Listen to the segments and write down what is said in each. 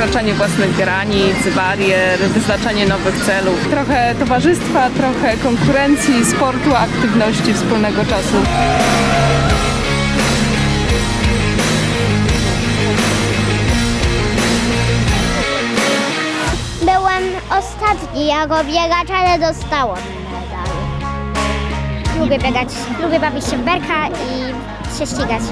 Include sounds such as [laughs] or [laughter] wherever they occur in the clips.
wyznaczanie własnych granic, barier, wyznaczanie nowych celów. Trochę towarzystwa, trochę konkurencji, sportu, aktywności, wspólnego czasu. Byłem ostatni jako biegacz, ale dostałam medal. Lubię biegać, lubię bawić się w berka i się ścigać.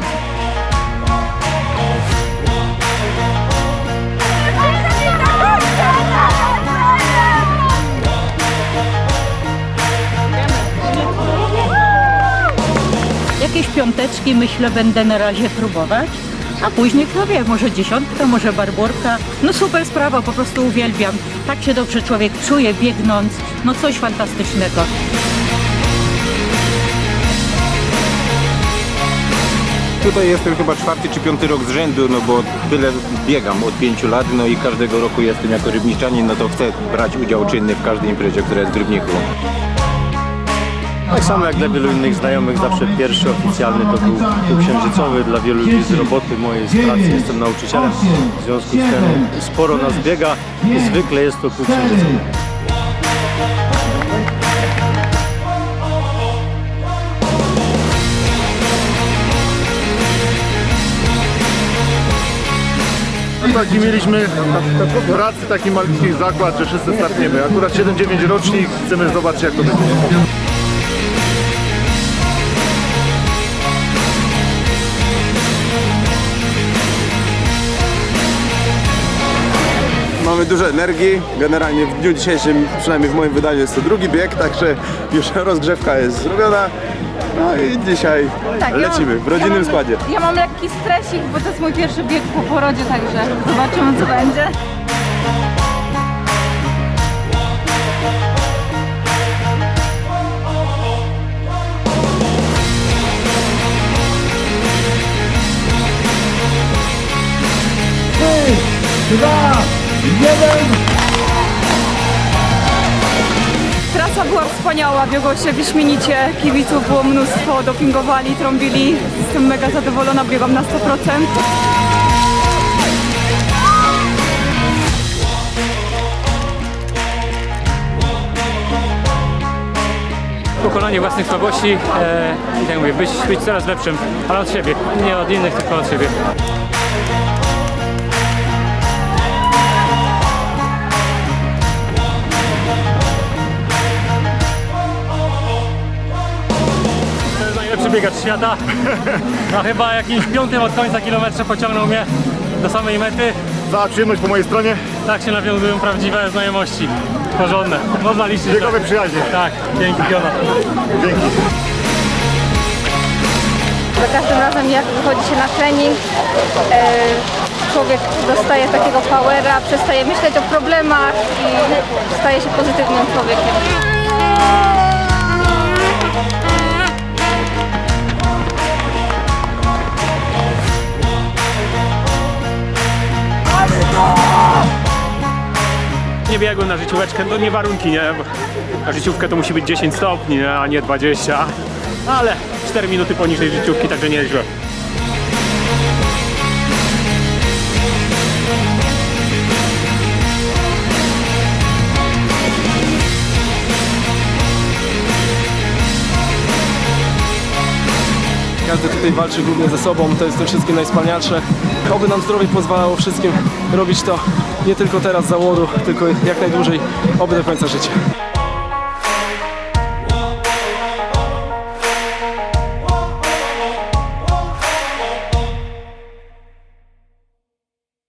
Piąteczki myślę będę na razie próbować. A później kto wie, może dziesiątka, może barborka. No super sprawa, po prostu uwielbiam. Tak się dobrze człowiek czuje biegnąc. No coś fantastycznego. Tutaj jestem chyba czwarty czy piąty rok z rzędu, no bo tyle biegam od pięciu lat, no i każdego roku jestem jako rybniczanin, no to chcę brać udział czynny w każdej imprezie, która jest w Rybniku. Tak samo jak dla wielu innych znajomych, zawsze pierwszy oficjalny to był półksiężycowy. Dla wielu ludzi z roboty mojej, z pracy jestem nauczycielem. W związku z tym sporo nas biega i zwykle jest to półksiężycowy. Taki mieliśmy w pracy taki malutki zakład, że wszyscy startniemy. Akurat 7-9 rocznik, chcemy zobaczyć jak to będzie. Dużo energii. Generalnie w dniu dzisiejszym, przynajmniej w moim wydaniu, jest to drugi bieg, także już [laughs] rozgrzewka jest zrobiona. No i dzisiaj lecimy w rodzinnym Tak, ja mam, składzie. Ja mam lekki stresik, bo to jest mój pierwszy bieg po porodzie, także zobaczymy co będzie. Trasa była wspaniała, biegło się wyśmienicie, kibiców było mnóstwo, dopingowali, trąbili. Jestem mega zadowolona, biegam na 100%. pokonanie własnych słabości e, i tak mówię, być, być coraz lepszym, ale od siebie, nie od innych, tylko od siebie. Najlepszy biegacz świata, a [laughs] chyba jakimś piątym od końca kilometrze pociągnął mnie do samej mety. Za przyjemność po mojej stronie, Tak się nawiązują prawdziwe znajomości, porządne. Można liczyć. biegowe na- przyjaźnie. Tak, dzięki Piona. Dzięki. Za każdym razem jak wychodzi się na trening, e, człowiek dostaje takiego powera, przestaje myśleć o problemach i staje się pozytywnym człowiekiem. Nie biegłem na życióweczkę, to nie warunki, nie? Bo Na życiówkę to musi być 10 stopni, a nie 20. Ale 4 minuty poniżej życiówki, także nieźle. Każdy tutaj walczy głównie ze sobą, to jest tym wszystkim najwspanialsze. Oby nam zdrowie pozwalało wszystkim robić to nie tylko teraz z zawodu, tylko jak najdłużej, oby do końca życia.